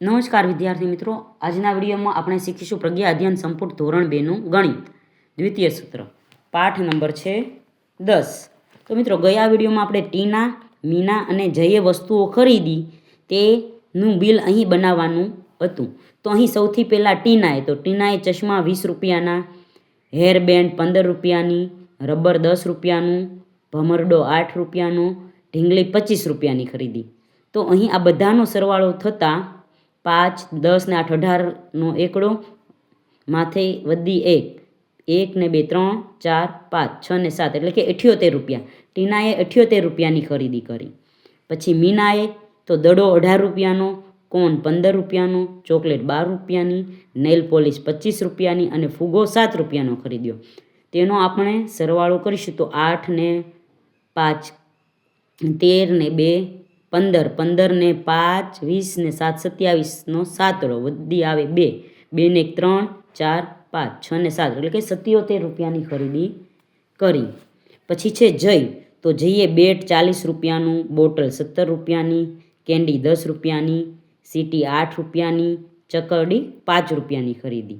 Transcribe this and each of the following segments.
નમસ્કાર વિદ્યાર્થી મિત્રો. આજના વિડીયોમાં આપણે શીખીશું પ્રજ્ઞા અધ્યયન સંપૂર્ણ ધોરણ બેનું ગણિત, દ્વિતીય સૂત્ર. પાઠ નંબર છે દસ. તો મિત્રો, ગયા વિડીયોમાં આપણે ટીના મીના અને જયે વસ્તુઓ ખરીદી તેનું બિલ અહીં બનાવવાનું હતું. તો અહીં સૌથી પહેલાં ટીનાએ તો ટીનાએ ચશ્મા વીસ રૂપિયાના હેરબેન્ડ પંદર રૂપિયાની, રબર દસ રૂપિયાનું, ભમરડો આઠ રૂપિયાનો, ઢીંગલી પચીસ રૂપિયાની ખરીદી. તો અહીં આ બધાનો સરવાળો થતાં પાંચ, દસ ને આઠ અઢારનો એકડો, માથે વધી એક. એક ને બે, ત્રણ, ચાર, પાંચ, છ ને સાત, એટલે કે અઠ્યોતેર રૂપિયા. ટીનાએ અઠ્યોતેર રૂપિયાની ખરીદી કરી. પછી મીનાએ તો દડો અઢાર રૂપિયાનો, કોન પંદર રૂપિયાનો, ચોકલેટ બાર રૂપિયાની, નેલ પોલિશ પચીસ રૂપિયાની અને ફુગો સાત રૂપિયાનો ખરીદ્યો. તેનો આપણે સરવાળો કરીશું તો આઠ ને પાંચ, તેર ને બે પંદર પંદર ને પાંચ, વીસ ને સાત સત્યાવીસનો સાતડો. વધી આવે બે. બે ને એક ત્રણ, ચાર, પાંચ, છ ને સાત. એટલે કે સત્યોતેર રૂપિયાની ખરીદી કરી. પછી છે જય. તો જઈએ બેટ ચાલીસ રૂપિયાનું, બોટલ સત્તર રૂપિયાની, કેન્ડી દસ રૂપિયાની, સીટી આઠ રૂપિયાની, ચકરડી પાંચ રૂપિયાની ખરીદી.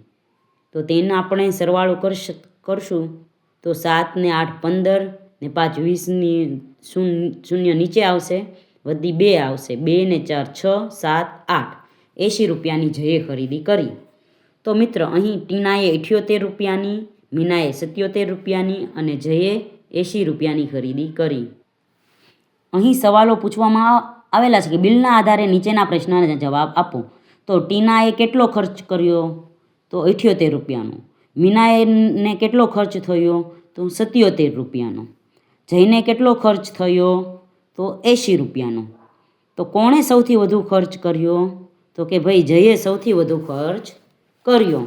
તો તેને આપણે સરવાળો કરશ, કરશું. તો સાત ને આઠ પંદર ને પાંચ, વીસની શૂન્ય નીચે આવશે. વધી બે આવશે. બે ને ચાર, છ, સાત, આઠ. એંશી રૂપિયાની જયે ખરીદી કરી. તો મિત્ર, અહીં ટીનાએ અઠ્યોતેર રૂપિયાની, મીનાએ સત્યોતેર રૂપિયાની અને જયે એંશી રૂપિયાની ખરીદી કરી. અહીં સવાલો પૂછવામાં આવેલા છે કે બિલના આધારે નીચેના પ્રશ્નના જવાબ આપો. તો ટીનાએ કેટલો ખર્ચ કર્યો? તો અઠ્યોતેર રૂપિયાનો. મીનાએ ને કેટલો ખર્ચ થયો? તો સત્યોતેર રૂપિયાનો. જઈને કેટલો ખર્ચ થયો? તો એંશી રૂપિયાનો. તો કોણે સૌથી વધુ ખર્ચ કર્યો? તો કે ભાઈ જયે સૌથી વધુ ખર્ચ કર્યો.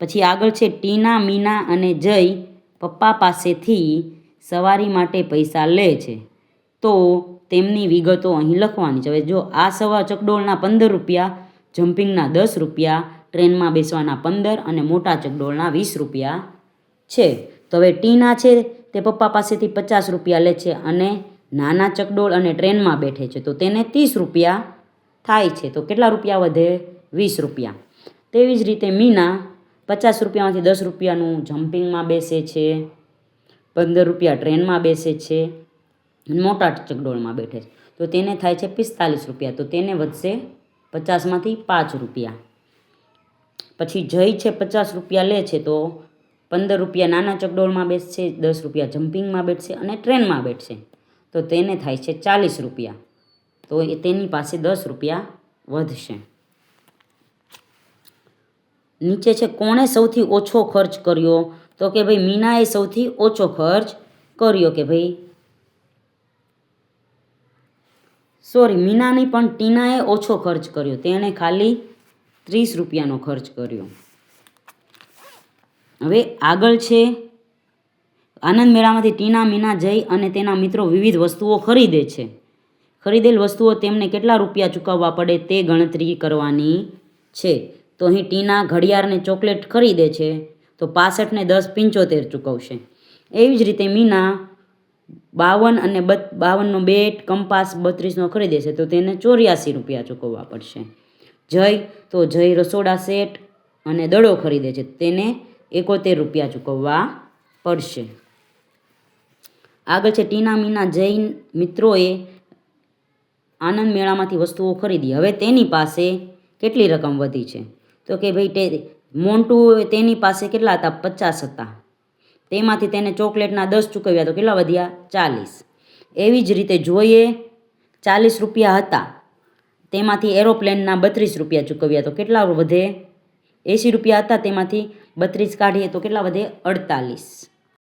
પછી આગળ છે ટીના, મીના અને જય પપ્પા પાસેથી સવારી માટે પૈસા લે છે. તો તેમની વિગતો અહીં લખવાની છે. હવે જો આ સવા ચકડોળના પંદર રૂપિયા, જમ્પિંગના દસ રૂપિયા, ટ્રેનમાં બેસવાના પંદર અને મોટા ચકડોળના વીસ રૂપિયા છે. તો હવે ટીના છે તે પપ્પા પાસેથી પચાસ રૂપિયા લે છે અને નાના ચકડોળ અને ટ્રેનમાં બેઠે છે. તો તેને ત્રીસ રૂપિયા થાય છે. તો કેટલા રૂપિયા વધે? વીસ રૂપિયા. તેવી જ રીતે મીના પચાસ રૂપિયામાંથી દસ રૂપિયાનું જમ્પિંગમાં બેસે છે. પંદર રૂપિયા ટ્રેનમાં બેસે છે. મોટા ચકડોળમાં બેઠે છે. તો તેને થાય છે પિસ્તાલીસ રૂપિયા. તો તેને વધશે પચાસમાંથી પાંચ રૂપિયા. પછી જય છે પચાસ રૂપિયા લે છે. તો પંદર રૂપિયા નાના ચકડોળમાં બેસશે, દસ રૂપિયા જમ્પિંગમાં બેઠશે અને ટ્રેનમાં બેઠશે. તો તેને થાય છે ચાલીસ રૂપિયા. તો એ તેની પાસે દસ રૂપિયા વધશે. નીચે છે, કોણે સૌથી ઓછો ખર્ચ કર્યો? તો કે ભાઈ, મીનાએ સૌથી ઓછો ખર્ચ કર્યો કે ભાઈ? સોરી મીનાની પણ ટીનાએ ઓછો ખર્ચ કર્યો. તેણે ખાલી ત્રીસ રૂપિયાનો ખર્ચ કર્યો. હવે આગળ છે આનંદ મેળામાંથી ટીના, મીના, જય અને તેના મિત્રો વિવિધ વસ્તુઓ ખરીદે છે. ખરીદેલ વસ્તુઓ તેમને કેટલા રૂપિયા ચૂકવવા પડે તે ગણતરી કરવાની છે. તો અહીં ટીના ઘડિયાળને ચોકલેટ ખરીદે છે, તો પાસઠને દસ પંચોતેર ચૂકવશે. એવી જ રીતે મીના બાવન અને બત, બાવનનો બેટ, કંપાસ બત્રીસનો ખરીદે છે, તો તેને ચોર્યાસી રૂપિયા ચૂકવવા પડશે. જય, તો જય રસોડા સેટ અને દડો ખરીદે છે, તેને એકોતેર રૂપિયા ચૂકવવા પડશે. આગળ છે ટીના મીના જૈન મિત્રોએ આનંદ મેળામાંથી વસ્તુઓ ખરીદી. હવે તેની પાસે કેટલી રકમ વધી છે? તો કે ભાઈ તે મોન્ટુ તેની પાસે કેટલા હતા? પચાસ હતા. તેમાંથી તેને ચોકલેટના દસ ચૂકવ્યા તો કેટલા વધ્યા? ચાલીસ. એવી જ રીતે જોઈએ ચાલીસ રૂપિયા હતા. તેમાંથી એરોપ્લેનના બત્રીસ રૂપિયા ચૂકવ્યા તો કેટલા વધે? એંસી રૂપિયા હતા તેમાંથી બત્રીસ કાઢીએ તો કેટલા વધે? અડતાલીસ.